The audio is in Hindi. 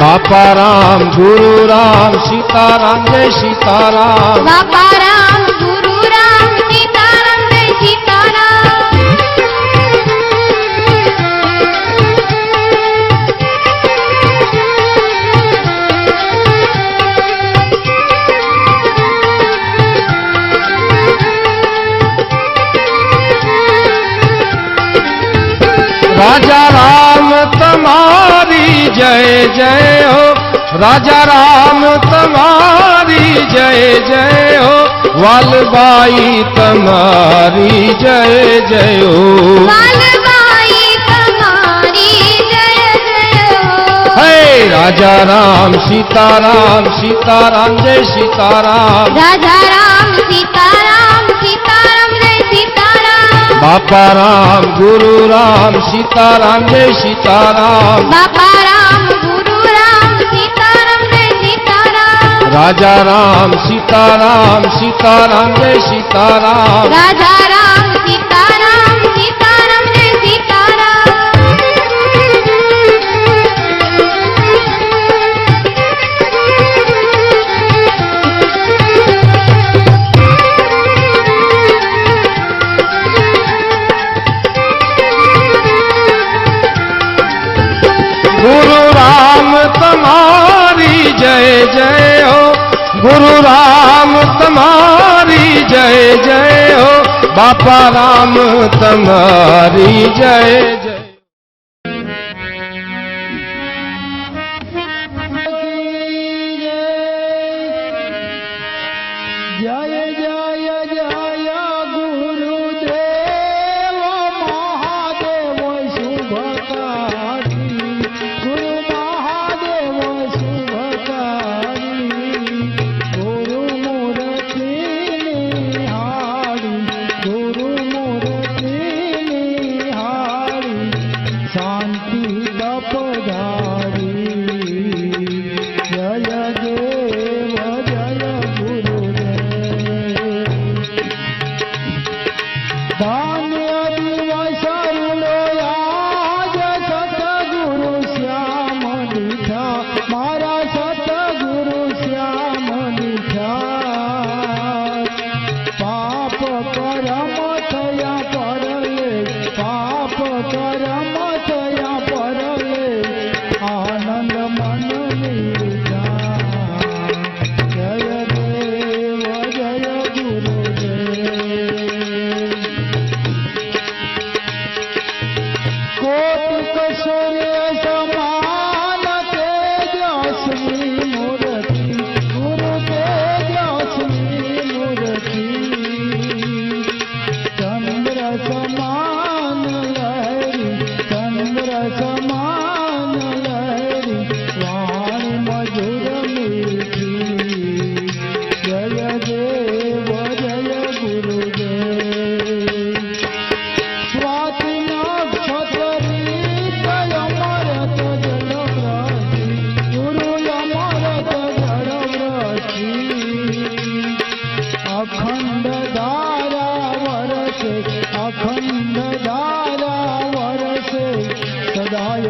बापा राम गुरु राम सीताराम जय सीताराम। राम गुरु राम राजा राम तुम्हारी जय जय हो। राजा राम तुम्हारी जय जय हो। वालबाई तुम्हारी जय जय हो। हे राजा राम सीताराम सीताराम जय सीताराम। राजा राम सीताराम बापा राम गुरु राम सीताराम जय सीताराम बापा राम गुरु राम सीताराम जय सीताराम राजा राम सीताराम सीताराम जय सीताराम राजा राम जय हो गुरु राम तुम्हारी जय जय हो बापा राम तुम्हारी जय अखण्ड दारा वरसे अखण्ड दारा वरसे सदाय